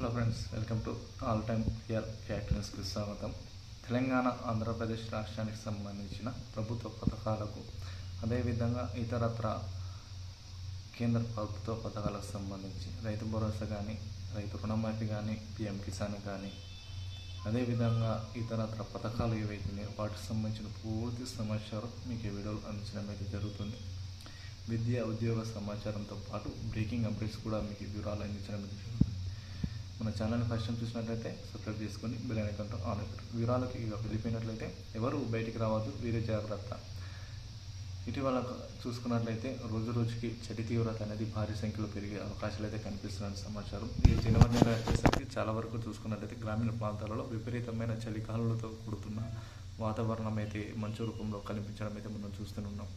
Hello friends welcome to all time here cat న్యూస్కి స్వాగతం. తెలంగాణ ఆంధ్రప్రదేశ్ రాష్ట్రానికి సంబంధించిన ప్రభుత్వ పథకాలకు అదేవిధంగా ఇతరత్ర కేంద్ర ప్రభుత్వ పథకాలకు సంబంధించి రైతు భరోసా కానీ రైతు రుణమాఫీ కానీ పిఎం కిసాన్ కానీ అదేవిధంగా ఇతరత్ర పథకాలు ఏవైతున్నాయో వాటికి సంబంధించిన పూర్తి సమాచారం మీకు ఈ వీడియోలో అందించడం అయితే జరుగుతుంది. విద్య ఉద్యోగ సమాచారంతో పాటు బ్రేకింగ్ అప్డేట్స్ కూడా మీకు వివరాలు అందించడం జరుగుతుంది. మన ఛానల్ని ఫస్ట్ టైం చూసినట్లయితే సబ్స్క్రైబ్ చేసుకొని బిర్యానీ ఐకాన్తో ఆన్ వివరాలకి వివరాలకు ఇక వెళ్ళిపోయినట్లయితే ఎవరు బయటికి రావద్దు వీరే జాగ్రత్త. ఇటీవల చూసుకున్నట్లయితే రోజు రోజుకి చలి తీవ్రత అనేది భారీ సంఖ్యలో పెరిగే అవకాశాలు అయితే కనిపిస్తున్నాయి సమాచారం. ఈ జనవరి నెల వచ్చేసరికి చాలా వరకు చూసుకున్నట్లయితే గ్రామీణ ప్రాంతాలలో విపరీతమైన చలికాలంతో కూడుతున్న వాతావరణం అయితే మంచు రూపంలో కనిపించడం అయితే మనం చూస్తున్నాం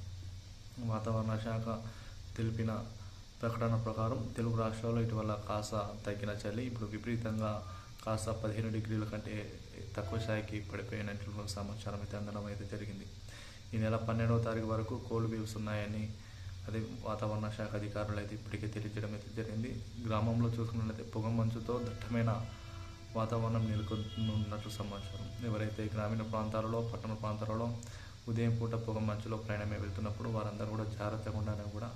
వాతావరణ శాఖ తెలిపిన ప్రకటన ప్రకారం తెలుగు రాష్ట్రాల్లో ఇటీవల కాస్త తగ్గిన చలి ఇప్పుడు విపరీతంగా కాస్త పదిహేను డిగ్రీల కంటే తక్కువ స్థాయికి పడిపోయినట్లు సమాచారం అయితే అందడం అయితే జరిగింది. ఈ నెల పన్నెండవ తారీఖు వరకు కోల్డ్ వేవ్స్ ఉన్నాయని అదే వాతావరణ శాఖ అధికారులు అయితే ఇప్పటికే తెలియజేయడం అయితే జరిగింది. గ్రామంలో చూసుకున్నట్లయితే పొగ మంచుతో దట్టమైన వాతావరణం నెలకొన్నట్లు సమాచారం. ఎవరైతే గ్రామీణ ప్రాంతాలలో పట్టణ ప్రాంతాలలో ఉదయం పూట పొగ మంచులో ప్రయాణమే వెళ్తున్నప్పుడు వారందరూ కూడా జాగ్రత్తగా ఉండాలని కూడా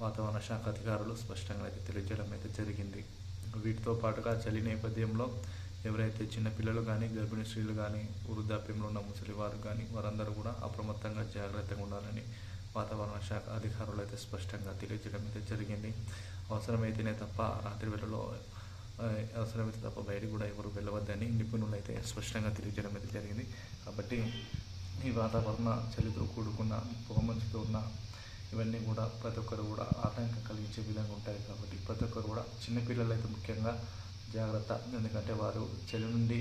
వాతావరణ శాఖ అధికారులు స్పష్టంగా అయితే తెలియజేయడం అయితే జరిగింది. వీటితో పాటుగా చలి నేపథ్యంలో ఎవరైతే చిన్నపిల్లలు కానీ గర్భిణీ స్త్రీలు కానీ వృద్ధాప్యంలో ఉన్న ముసలివారు కానీ వారందరూ కూడా అప్రమత్తంగా జాగ్రత్తగా ఉండాలని వాతావరణ శాఖ అధికారులు అయితే స్పష్టంగా తెలియజేయడం అయితే జరిగింది. అవసరమైతేనే తప్ప రాత్రి వేళలో అవసరమైతే తప్ప బయట కూడా ఎవరు వెళ్ళవద్దని నిపుణులు అయితే స్పష్టంగా తెలియజేయడం అయితే జరిగింది. కాబట్టి ఈ వాతావరణ చలితో కూడుకున్న పొగమంచుతో ఉన్న ఇవన్నీ కూడా ప్రతి ఒక్కరు కూడా ఆటంకం కలిగించే విధంగా ఉంటాయి కాబట్టి ప్రతి ఒక్కరు కూడా చిన్నపిల్లలు అయితే ముఖ్యంగా జాగ్రత్త. ఎందుకంటే వారు చెలి నుండి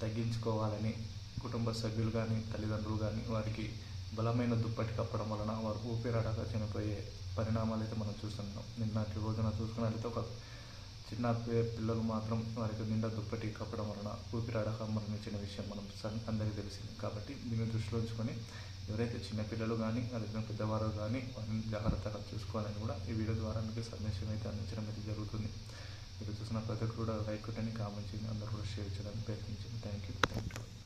తగ్గించుకోవాలని కుటుంబ సభ్యులు కానీ తల్లిదండ్రులు కానీ వారికి బలమైన దుప్పటి కప్పడం వలన వారు ఊపిరాడక చనిపోయే పరిణామాలు అయితే మనం చూస్తున్నాం. నిన్నటి రోజున చూసుకున్నట్లయితే ఒక చిన్న పిల్లలు మాత్రం వారికి నిండా దుప్పటి కప్పడం వలన ఊపిరాడక మరణించిన విషయం మనం సన్- అందరికీ తెలిసింది. కాబట్టి దీన్ని దృష్టిలో ఉంచుకొని ఎవరైతే చిన్నపిల్లలు కానీ అదేవిధంగా పెద్దవారు కానీ వారిని జాగ్రత్తగా చూసుకోవాలని కూడా ఈ వీడియో ద్వారా మీకు సందేశం అయితే అందించడం అయితే జరుగుతుంది. మీరు చూసిన ప్రతి ఒక్కరు కూడా లైక్ కొట్టండి కామెంట్ చేయండి అందరూ కూడా షేర్ చేయడానికి ప్రయత్నించండి. Thank you thank you